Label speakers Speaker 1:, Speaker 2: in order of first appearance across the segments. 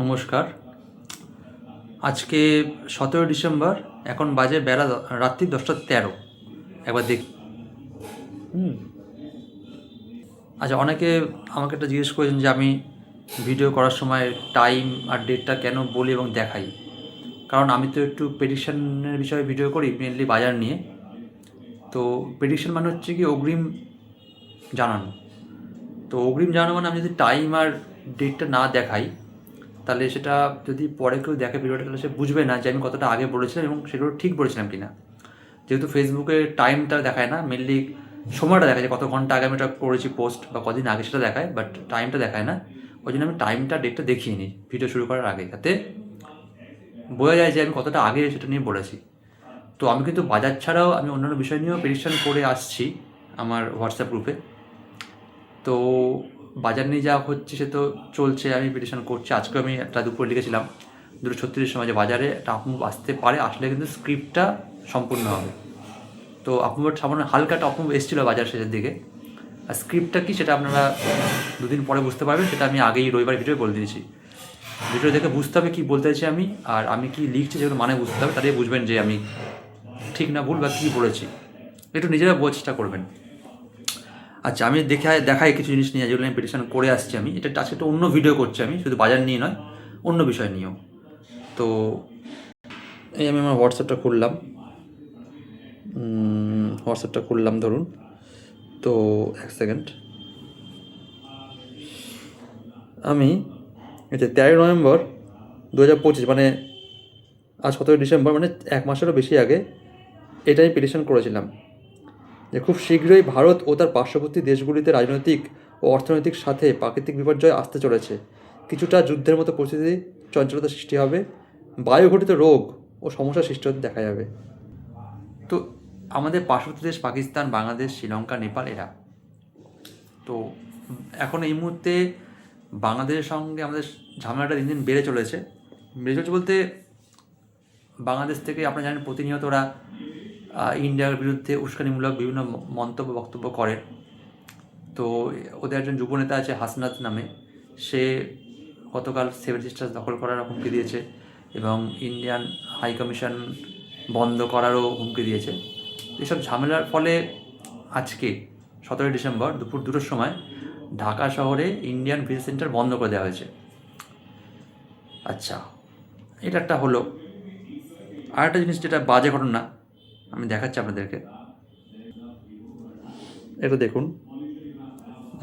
Speaker 1: নমস্কার। আজকে সতেরো ডিসেম্বর, এখন বাজে বেলা রাত্রি দশটা তেরো। একবার দেখ, হুম। আচ্ছা অনেকে আমাকে একটা জিজ্ঞেস করেছেন যে আমি ভিডিও করার সময় টাইম আর ডেটটা কেন বলি এবং দেখাই। কারণ আমি তো একটু প্রেডিকশনের বিষয়ে ভিডিও করি মেনলি বাজার নিয়ে। তো প্রেডিকশন মানে হচ্ছে কি অগ্রিম জানানো। তো অগ্রিম জানানো মানে আমি যদি টাইম আর ডেটটা না দেখাই তাহলে সেটা যদি পরে কেউ দেখে ভিডিওটা, তাহলে সে বুঝবে না যে আমি কতটা আগে বলেছিলাম এবং সেগুলো ঠিক বলেছিলাম কিনা। যেহেতু ফেসবুকে টাইমটা দেখায় না মেনলি সময়টা দেখায় যে কত ঘণ্টা আগে আমি এটা করেছি পোস্ট বা কদিন আগে সেটা দেখায় বাট টাইমটা দেখায় না। ওই জন্য আমি টাইমটা ডেটটা দেখিয়ে নিই ভিডিও শুরু করার আগে, যাতে বোঝা যায় যে আমি কতটা আগে সেটা নিয়ে বলেছি। তো আমি কিন্তু বাজার ছাড়াও আমি অন্যান্য বিষয় নিয়েও প্রেডিকশন করে আসছি আমার হোয়াটসঅ্যাপ গ্রুপে তো বাজার নিয়ে যা হচ্ছে, সে তো চলছে, আমি প্রেডিকশন করছি। আজকে আমি একটা দুপুরে লিখেছিলাম, দুটো ছত্রিশের সময় যে বাজারে একটা আপমুভ আসতে পারে, আসলে কিন্তু স্ক্রিপ্টটা সম্পূর্ণ হবে। তো আপমুভ সামান্য হালকা একটা আপমুভ এসেছিল বাজার শেষের দিকে। আর স্ক্রিপ্টটা কি সেটা আপনারা দুদিন পরে বুঝতে পারবেন, সেটা আমি আগেই রবিবার ভিডিও বলে দিয়েছি। ভিডিও দেখে বুঝতে হবে কী বলতে চাইছি আমি, আর আমি কি লিখছি সেগুলো মানে বুঝতে হবে, তাহলে বুঝবেন যে আমি ঠিক না ভুল বা কী বলেছি। একটু নিজেরা বোঝার চেষ্টা করবেন। আচ্ছা আমি দেখে দেখাই কিছু জিনিস নিয়ে, যেগুলো আমি প্রেডিকশন করে আসছি আমি। এটা আজকে একটা অন্য ভিডিও করছি আমি, শুধু বাজার নিয়ে নয়, অন্য বিষয় নিয়েও। তো, এই আমি আমার হোয়াটসঅ্যাপটা খুললাম। হোয়াটসঅ্যাপটা খুললাম, ধরুন। তো, এক সেকেন্ড আমি এটা তেরোই নভেম্বর দু হাজার পঁচিশ মানে আজ সতেরোই ডিসেম্বর মানে এক মাসেরও বেশি আগে এটা আমি পিটিশন করেছিলাম। যে খুব শীঘ্রই ভারত ও তার পার্শ্ববর্তী দেশগুলিতে রাজনৈতিক ও অর্থনৈতিক সাথে প্রাকৃতিক বিপর্যয় আসতে চলেছে। কিছুটা যুদ্ধের মতো পরিস্থিতি চঞ্চলতা সৃষ্টি হবে, বায়ুঘটিত রোগ ও সমস্যা সৃষ্টি হতে দেখা যাবে। তো আমাদের পার্শ্ববর্তী দেশ পাকিস্তান, বাংলাদেশ, শ্রীলঙ্কা, নেপাল, এরা। তো এখন এই মুহূর্তে বাংলাদেশের সঙ্গে আমাদের ঝামেলাটা দিন দিন বেড়ে চলেছে। বেড়ে চলেছে বলতে বাংলাদেশ থেকে আপনারা জানেন প্রতিনিয়ত ওরা ইন্ডিয়ার বিরুদ্ধে উস্কানিমূলক বিভিন্ন মন্তব্য, বক্তব্য করে তো ওদের একজন যুবনেতা আছে হাসনাত নামে। সে গতকাল সেভেন সিস্টার্স দখল করার হুমকি দিয়েছে এবং ইন্ডিয়ান হাই কমিশন বন্ধ করারও হুমকি দিয়েছে। এসব ঝামেলার ফলে আজকে সতেরোই ডিসেম্বর দুপুর দুটোর সময় ঢাকা শহরে ইন্ডিয়ান ভিসা সেন্টার বন্ধ করে দেওয়া হয়েছে। আচ্ছা এটা একটা হলো। আর একটা জিনিস যেটা বাজে ঘটনা আমি দেখাচ্ছি আপনাদেরকে। এটা দেখুন।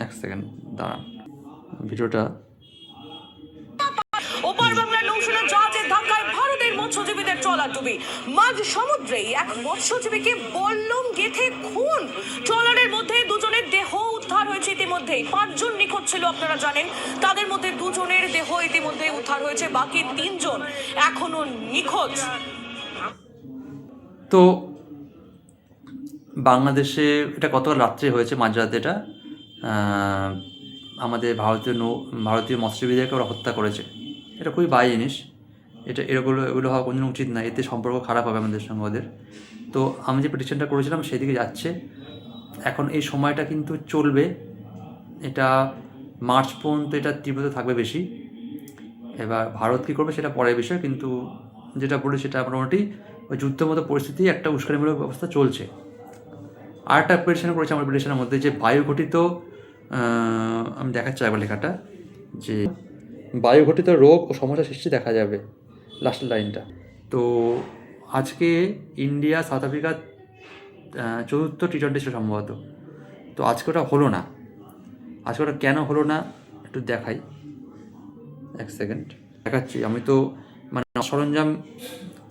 Speaker 1: এক সেকেন্ড দাঁড়ান। ভিডিওটা
Speaker 2: ওপার বাংলার নৌসেনা জাহাজের ধাক্কায় ভারতের মৎস্যজীবীদের ট্রলারডুবি মাঝ সমুদ্রেই এক মৎস্যজীবীকে বল্লম গেথে খুন। ট্রলারের মধ্যে দুজনের দেহ উদ্ধার হয়েছে ইতিমধ্যেই। পাঁচজন নিখোঁজ ছিল আপনারা জানেন। তাদের মধ্যে দুজনের দেহ ইতিমধ্যে উদ্ধার হয়েছে বাকি তিনজন এখনও নিখোঁজ।
Speaker 1: তো বাংলাদেশে এটা গতকাল রাত্রে হয়েছে মাঝরাতে এটা। আমাদের ভারতীয় নৌ, ভারতীয় মৎস্যজীবীদেরকে ওরা হত্যা করেছে। এটা খুবই বাজে জিনিস। এটা এরগুলো এগুলো হওয়া কোনোদিন উচিত না। এতে সম্পর্ক খারাপ হবে আমাদের সঙ্গে ওদের। তো আমি যে প্রেডিকশনটা করেছিলাম সেদিকে যাচ্ছে। এখন এই সময়টা কিন্তু চলবে। এটা মার্চ পর্যন্ত এটা তীব্রতা থাকবে বেশি। এবার ভারত কী করবে সেটা পরের বিষয়। কিন্তু যেটা বলি সেটা মোটামুটি ওই যুদ্ধের মতো পরিস্থিতি একটা উস্কানিমূলক ব্যবস্থা চলছে। আর একটা প্রেডিকশন করেছে আমার প্রেডিকশনের মধ্যে যে বায়ু ঘটিত আমি দেখাচ্ছি একবার লেখাটা, যে বায়ু ঘটিত রোগ ও সমস্যা সৃষ্টি দেখা যাবে লাস্টের লাইনটা তো আজকে ইন্ডিয়া, সাউথ আফ্রিকা চতুর্থ টি টোয়েন্টি ছিল সম্ভবত। তো আজকে ওটা হলো না। আজকে ওটা কেন হলো না, একটু দেখাই। এক সেকেন্ড দেখাচ্ছি, আমি তো মানে সরঞ্জাম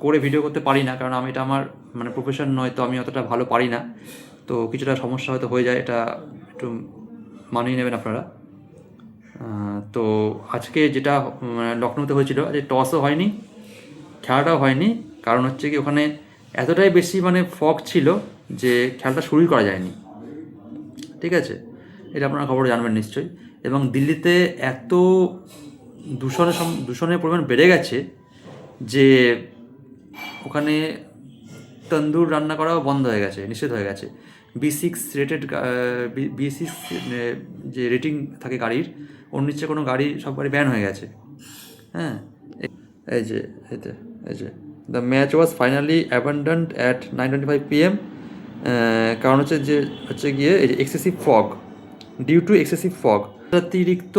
Speaker 1: করে ভিডিও করতে পারি না, কারণ আমি এটা আমার মানে প্রফেশন নয়, তো আমি অতটা ভালো পারি না। তো কিছুটা সমস্যা হয়তো হয়ে যায়, এটা একটু মানিয়ে নেবেন আপনারা। তো আজকে যেটা মানে লখনৌতে হয়েছিল যে টসও হয়নি, খেলাটাও হয়নি। কারণ হচ্ছে কি, ওখানে এতটাই বেশি মানে ফগ ছিল যে খেলাটা শুরুই করা যায়নি। ঠিক আছে? এটা আপনারা খবর জানবেন নিশ্চয়ই। এবং দিল্লিতে এত দূষণের দূষণের পরিমাণ বেড়ে গেছে যে ওখানে তন্দুর রান্না করাও বন্ধ হয়ে গেছে, নিষেধ হয়ে গেছে। B six rated B six যে রেটিং থাকে গাড়ির, ওর নিচে কোনো গাড়ি সব গাড়ি ব্যান হয়ে গেছে। হ্যাঁ? এই যে যে, এই যে। The match was finally abandoned at nine twenty five PM কারণ হচ্ছে যে, হচ্ছে গিয়ে এই যে excessive fog due to excessive fog অতিরিক্ত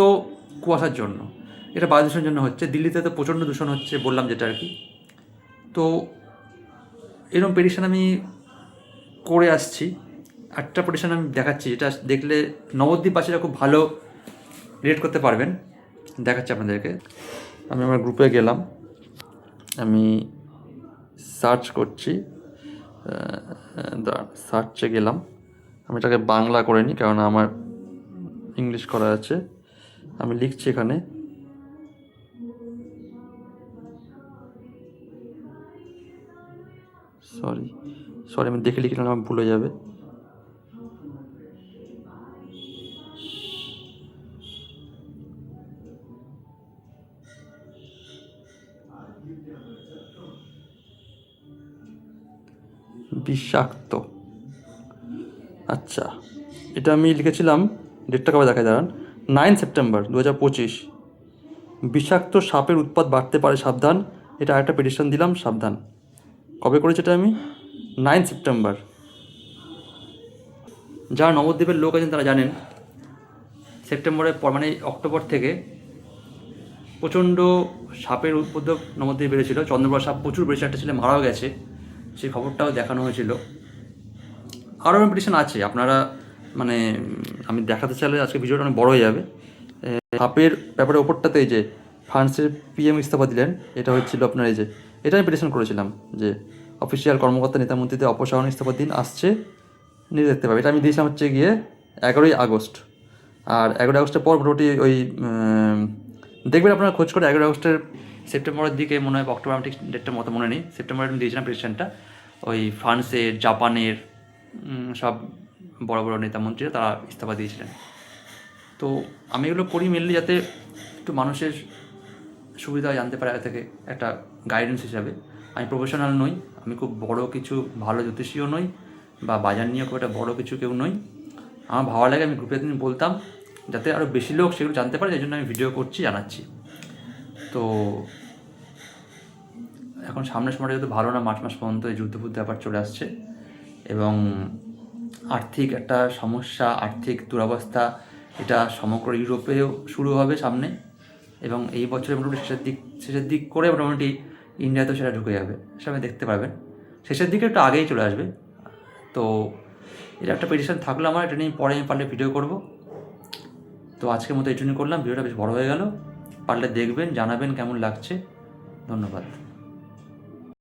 Speaker 1: কুয়াশার জন্য। এটা বায়ু দূষণের জন্য হচ্ছে। দিল্লিতে তো প্রচণ্ড দূষণ হচ্ছে বললাম যেটা আর কি। তো এরকম পেডিশন আমি করে আসছি। একটা পেডিশন আমি দেখাচ্ছি, যেটা দেখলে নবদ্বীপ নবদ্বীপবাসীরা খুব ভালো রিলেট করতে পারবেন। দেখাচ্ছি আপনাদেরকে। আমি আমার গ্রুপে গেলাম। আমি সার্চ করছি। সার্চে গেলাম। আমি এটাকে বাংলা করে নিই কারণ আমার ইংলিশ করা আছে। আমি লিখছি এখানে। সরি সরি আমি দেখে লিখলাম আমার ভুলে যাবে। বিষাক্ত। আচ্ছা এটা আমি লিখেছিলাম ডেটটা কবে দেখায় দাঁড়ান? নাইন সেপ্টেম্বর দু হাজার পঁচিশ। বিষাক্ত সাপের উৎপাত বাড়তে পারে সাবধান। এটা আরেকটা পেটিশন দিলাম, সাবধান। কবে করেছে এটা আমি? নাইন সেপ্টেম্বর যারা নবদ্বীপের লোক আছেন তারা জানেন সেপ্টেম্বরের পর মানে অক্টোবর থেকে প্রচণ্ড সাপের উপদ্রব নবদ্বীপে বেড়েছিল। চন্দ্রপ্রভা সাপ প্রচুর বেড়েছে একটা ছেলে মারাও গেছে। সেই খবরটাও দেখানো হয়েছিল। আরও পিটিশন আছে? আপনারা মানে আমি দেখাতে চাইলে আজকে ভিডিওটা অনেক বড় হয়ে যাবে। এ, সাপের ব্যাপারে ওপরটাতে এই যে ফ্রান্সের পিএম ইস্তফা দিলেন এটা হচ্ছিল আপনার এই যে এটা আমি পিটিশন করেছিলাম যে অফিসিয়াল কর্মকর্তা নেতা মন্ত্রীদের অপসারণ ইস্তফার দিন আসছে নিজে দেখতে পাবে। এটা আমি দিয়েছিলাম হচ্ছে গিয়ে এগারোই আগস্ট। আর এগারোই আগস্টের পর মোটামুটি ওই দেখবেন আপনারা খোঁজ করে এগারোই আগস্টের সেপ্টেম্বরের দিকে মনে হয় অক্টোবর ঠিক ডেটটা মতো মনে নেই সেপ্টেম্বরে আমি দিয়েছিলাম পিটিশনটা ওই ফ্রান্সের, জাপানের সব বড় বড় নেতা মন্ত্রীরা তারা ইস্তফা দিয়েছিলেন। তো আমি এগুলো করি মেনলি যাতে একটু মানুষের সুবিধা জানতে পারে থেকে একটা গাইডেন্স হিসাবে। আমি প্রফেশনাল নই, আমি খুব বড় কিছু, ভালো জ্যোতিষীও নই বা বাজার নিয়ে খুব একটা বড় কিছু কেউ নই। আমার ভালো লাগে, আমি গ্রুপে দিন বলতাম যাতে আরও বেশি লোক সেগুলো জানতে পারে সেই জন্য আমি ভিডিও করছি, জানাচ্ছি। তো এখন সামনের সময়টা যেহেতু ভালো না, মার্চ মাস পর্যন্ত এই যুদ্ধ ফুদ্ধ ব্যাপার চলে আসছে এবং আর্থিক একটা সমস্যা, আর্থিক দুরবস্থা এটা সমগ্র ইউরোপেও শুরু হবে সামনে এবং এই বছরের মোটামুটি শেষের দিক শেষের দিক করে মোটামুটি ইন্ডিয়াতেও সেটা ঢুকে যাবে, সেটা দেখতে পারবেন। শেষের দিকে একটু আগেই চলে আসবে। তো এটা একটা পেটিশন থাকল আমার, এটা নিয়ে পরে আমি পারলে ভিডিও করব। তো আজকের মতো এই জন্যই করলাম, ভিডিওটা বেশ বড় হয়ে গেল। পারলে দেখবেন জানাবেন কেমন লাগছে। ধন্যবাদ।